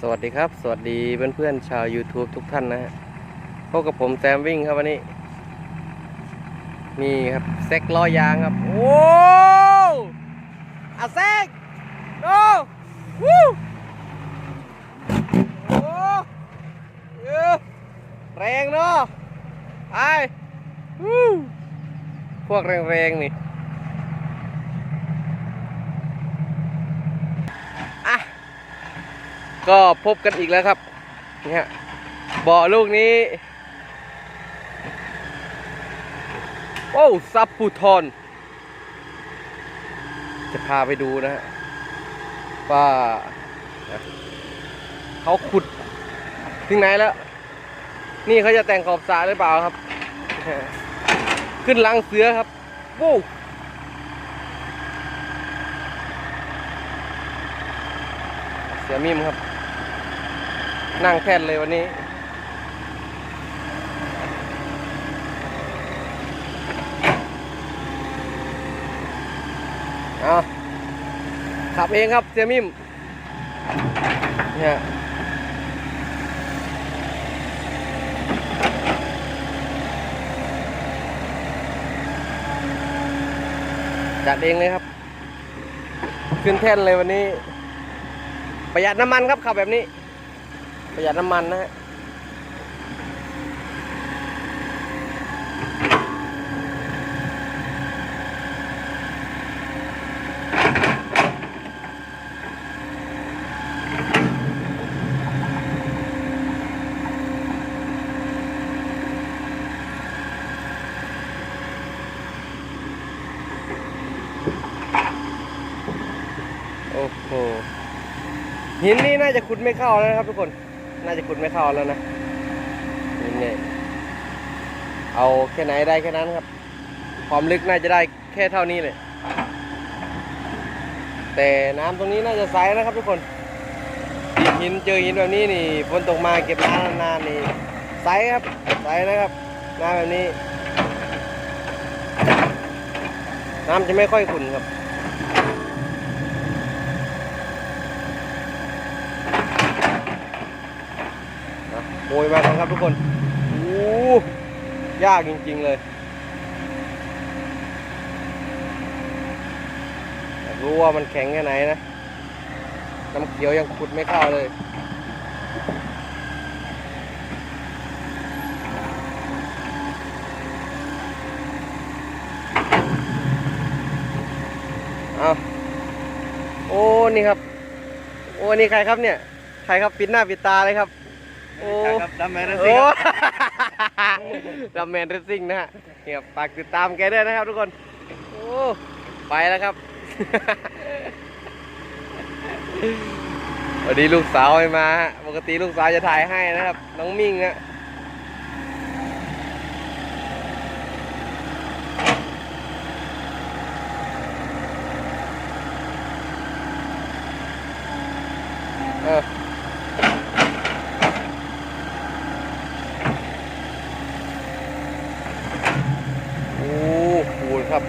สวัสดีครับ สวัสดีเพื่อนๆชาว YouTube ทุกท่านนะฮะพบกับผมแซมวิ่งครับวันนี้ นี่ครับเซ็กล้อยางครับ โอ้อาเซ็กโอ้วู้โอ้เอ้อแรงเนาะไอ้วู้พวกแรงๆนี่ อะ ก็พบกันอีกแล้วครับนี่ฮะบาะลูกนี้โอ้ซับปูทอน จะพาไปดูนะฮะว่าเขาขุดถึงไหนแล้ว นี่เขาจะแต่งขอบสระหรือเปล่าครับ ขึ้นลังเสือครับโว้เสือมิมครับ นั่งแท่นเลยวันนี้ เอาขับเองครับเสียมิมเนี่ยจัดเองเลยครับ ขึ้นแท่นเลยวันนี้ ประหยัดน้ำมันครับขับแบบนี้ ประหยัดน้ำมันนะฮะโอ้โหหินนี่น่าจะขุดไม่เข้าแล้วนะครับทุกคน น่าจะขุดไม่เข้าแล้วนะนี่เอาแค่ไหนได้แค่นั้นครับ ความลึกน่าจะได้แค่เท่านี้เลย แต่น้ำตรงนี้น่าจะใสนะครับทุกคนหินเจอหินแบบนี้นี่ฝนตกมาเก็บน้ำนานๆนี่ใสครับใสนะครับน้ำแบบนี้ น้ำจะไม่ค่อยขุ่นครับ โวยมาครับทุกคนโอ้ยากจริง ๆ เลยรู้ว่ามันแข็งแค่ไหนนะ น้ำเขียวยังขุดไม่เข้าเลยเอาโอ้ นี่ครับ โอ้ นี่ใครครับเนี่ย ใครครับปิดหน้าปิดตาเลยครับ โอ้ครับดำแมนโอ้ดัมแมนเรซซิ่งนะฮะเนี่ยฝากติดตามแกด้วยนะครับทุกคน โอ้ไปแล้วครับ วันนี้ลูกสาวไม่มาฮะปกติลูกสาวจะถ่ายให้นะครับ น้องมิ่งฮะเออ โอ้โห ครับ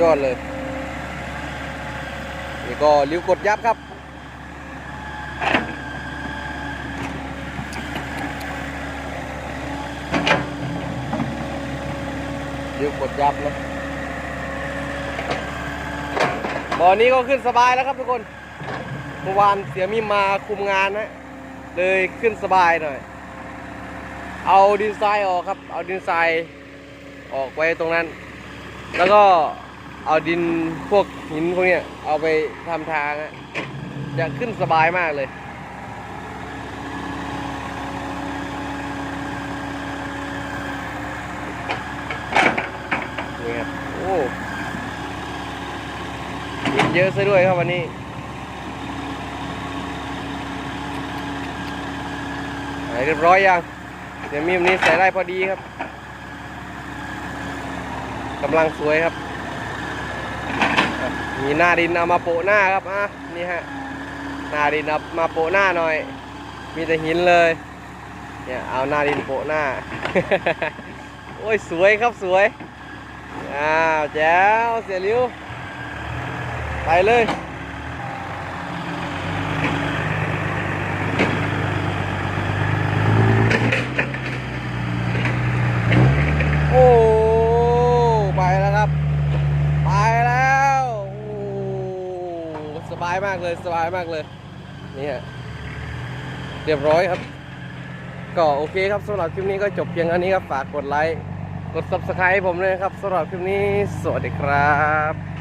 ยอดเลย นี่ก็ริ้วกดยับครับ ริ้วกดยับนะตอนนี้ก็ขึ้นสบายแล้วครับทุกคน เมื่อวานเสียมิมมาคุมงานนะเลยขึ้นสบายหน่อย เอาดินทรายออกครับ เอาดินทราย ออกไว้ตรงนั้น แล้วก็เอาดินพวกหินพวกเนี้ยเอาไปทำทางอะจะขึ้นสบายมากเลย นี่ครับ โอ้หินเยอะซะด้วยครับวันนี้เรียบร้อยยัง เดี๋ยวมีมนี้ใส่ได้พอดีครับ กำลังสวยครับ มีหน้าดินเอามาโปะหน้าครับอะนี่ฮะหน้าดินเอามาโปะหน้าหน่อย มีแต่หินเลยเนี่ยเอาหน้าดินโปะหน้า โอ้ยสวยครับสวยอ้าวแจ๋วเสียริ้วไปเลยากเลยสบายมากเลยนี่ฮะเรียบร้อยครับ ก็โอเคครับสำหรับคลิปนี้ก็จบเพียงเท่านี้ครับฝากกดไลค์กด subscribe ให้ผมเลยครับสำหรับคลิปนี้สวัสดีครับ